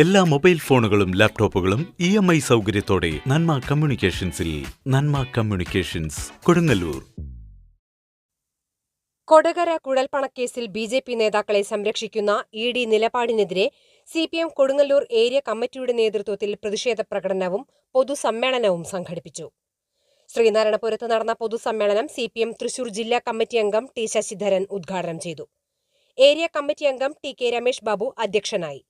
എല്ലാ മൊബൈൽ ഫോണുകളും ലാപ്ടോപ്പുകളും ഇ എം ഐ സൗകര്യത്തോടെ നന്മ കമ്മ്യൂണിക്കേഷൻസിൽ നന്മ കമ്മ്യൂണിക്കേഷൻസ് കൊടുങ്ങല്ലൂർ. കൊടകര കുഴൽപ്പണക്കേസിൽ ബി ജെ പി നേതാക്കളെ സംരക്ഷിക്കുന്ന E D നിലപാടിനെതിരെ C P M Kodungallur area കമ്മിറ്റിയുടെ നേതൃത്വത്തിൽ പ്രതിഷേധ പ്രകടനവും പൊതുസമ്മേളനവും സംഘടിപ്പിച്ചു. ശ്രീനാരായണപുരത്ത് നടന്ന പൊതുസമ്മേളനം സി പി എം തൃശൂർ ജില്ലാ കമ്മിറ്റി അംഗം ടി ശശിധരൻ ഉദ്ഘാടനം ചെയ്തു. ഏരിയ കമ്മിറ്റി അംഗം ടി കെ രമേശ് ബാബു അധ്യക്ഷനായി.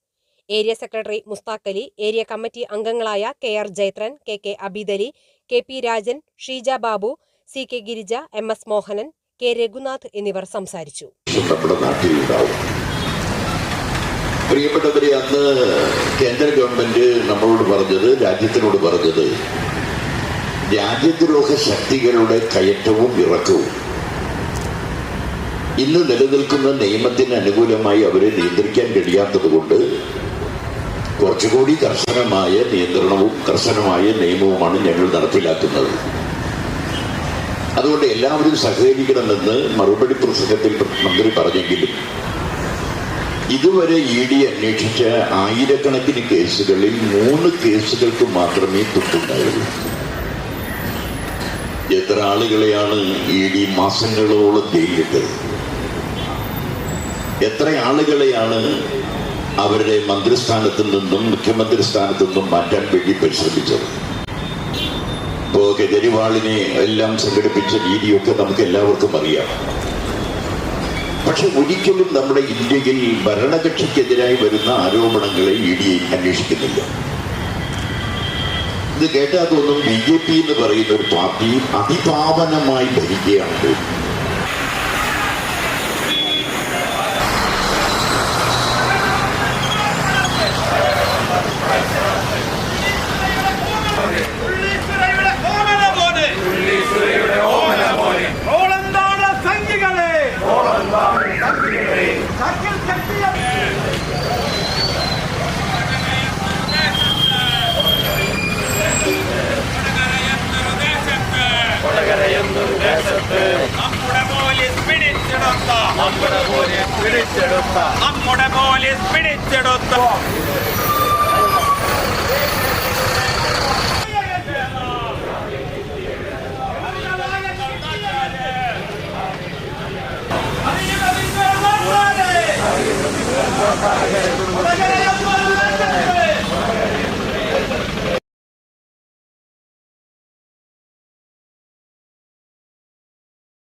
Area secretary Mustaq Ali area committee അംഗങ്ങളായ K R Jaithran K K Abeedali K P Rajan Sheeja Babu C K Girija M S Mohanan K Raghunath എന്നിവർ സംസാരിച്ചു. പ്രിയപ്പെട്ടവരെ അന്ന് കേന്ദ്ര ഗവൺമെന്റ് നമ്മളോട് പറഞ്ഞത് രാജ്യത്തിനോട് പറഞ്ഞത് രാജ്യദ്രോഹ ശക്തികളുടെ കയറ്റവും ഇറക്കവും. ഇന്ന് നിലനിൽക്കുന്ന നിയമത്തിന് അനുകൂലമായി അവരെ നിയന്ത്രിക്കാൻ കഴിയാത്തത് കൊണ്ട് കുറച്ചുകൂടി കർശനമായ നിയന്ത്രണവും കർശനമായ നിയമവുമാണ് ഞങ്ങൾ നടപ്പിലാക്കുന്നത്. അതുകൊണ്ട് എല്ലാവരും സഹകരിക്കണമെന്ന് മറുപടി പ്രസംഗത്തിൽ മന്ത്രി പറഞ്ഞെങ്കിലും ഇതുവരെ ഇ ഡി അന്വേഷിച്ച ആയിരക്കണക്കിന് കേസുകളിൽ മൂന്ന് കേസുകൾക്ക് മാത്രമേ തൊട്ടുണ്ടായുള്ളൂ. എത്ര ആളുകളെയാണ് ഇ ഡി മാസങ്ങളോളം ജയിലിട്ടത് എത്ര ആളുകളെയാണ് അവരുടെ മന്ത്രിസ്ഥാനത്തു നിന്നും മുഖ്യമന്ത്രി സ്ഥാനത്തു നിന്നും മാറ്റാൻ വേണ്ടി പരിശ്രമിച്ചത്. ഇപ്പോ കെജ്രിവാളിനെ എല്ലാം സംഘടിപ്പിച്ച രീതിയൊക്കെ നമുക്ക് എല്ലാവർക്കും അറിയാം. പക്ഷെ ഒരിക്കലും നമ്മുടെ ഇന്ത്യയിൽ ഭരണകക്ഷിക്കെതിരായി വരുന്ന ആരോപണങ്ങളെ ഇ ഡി അന്വേഷിക്കുന്നില്ല. ഇത് കേട്ടാൽ തോന്നും ബി ജെ പി എന്ന് പറയുന്ന ഒരു പാർട്ടി അതിപാവനമായി ഭരിക്കുകയാണ് ഉള്ളീസുരയുടെ ഓമന പോലെ റോളന്താണ് സംഖ്യകളെ സഖ്യം ശക്തിയെ നമ്മുടെ പോലീസ് പിടിച്ചെടുത്ത നമ്മുടെ പോലീസ് പിടിച്ചെടുത്ത. നമ്മുടെ പോലീസ് പിടിച്ചെടുത്ത.